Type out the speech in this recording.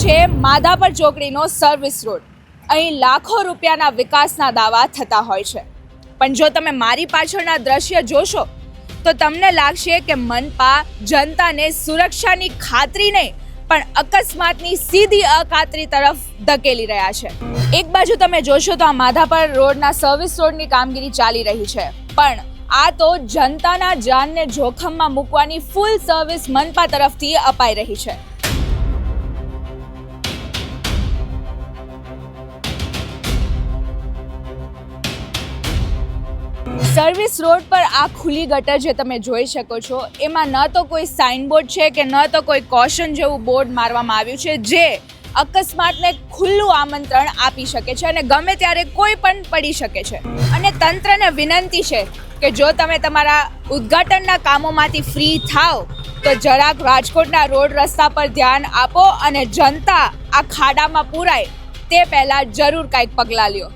છે Madhapar ચોકડીનો service road અહીં લાખો રૂપિયાના વિકાસના દાવા થતા હોય છે. પણ જો તમે મારી પાછળના દ્રશ્ય જોશો, તો તમને લાગશે કે મનપા જનતાને સુરક્ષાની ખાતરી નહીં, પણ અકસ્માતની સીધી અખાતરી તરફ ધકેલી રહ્યા છે. એક બાજુ તમે જોશો તો આ માધાપર રોડના સર્વિસ રોડની કામગીરી ચાલી રહી છે. પણ આ તો જનતાના જાનને જોખમમાં મૂકવાની ફૂલ સર્વિસ મનપા તરફથી અપાઈ રહી છે. સર્વિસ રોડ પર આ ખુલ્લી ગટર જે તમે જોઈ શકો છો, એમાં ન તો કોઈ સાઇનબોર્ડ છે કે ન તો કોઈ કોશન જેવું બોર્ડ મારવામાં આવ્યું છે, જે અકસ્માતને ખુલ્લું આમંત્રણ આપી શકે છે અને ગમે ત્યારે કોઈ પણ પડી શકે છે. અને તંત્રને વિનંતી છે કે જો તમે તમારા ઉદ્ઘાટનના કામોમાંથી ફ્રી થાવ, તો જરાક રાજકોટના રોડ રસ્તા પર ધ્યાન આપો અને જનતા આ ખાડામાં પૂરાય, તે પહેલાં જરૂર કાંઈક પગલાં લ્યો.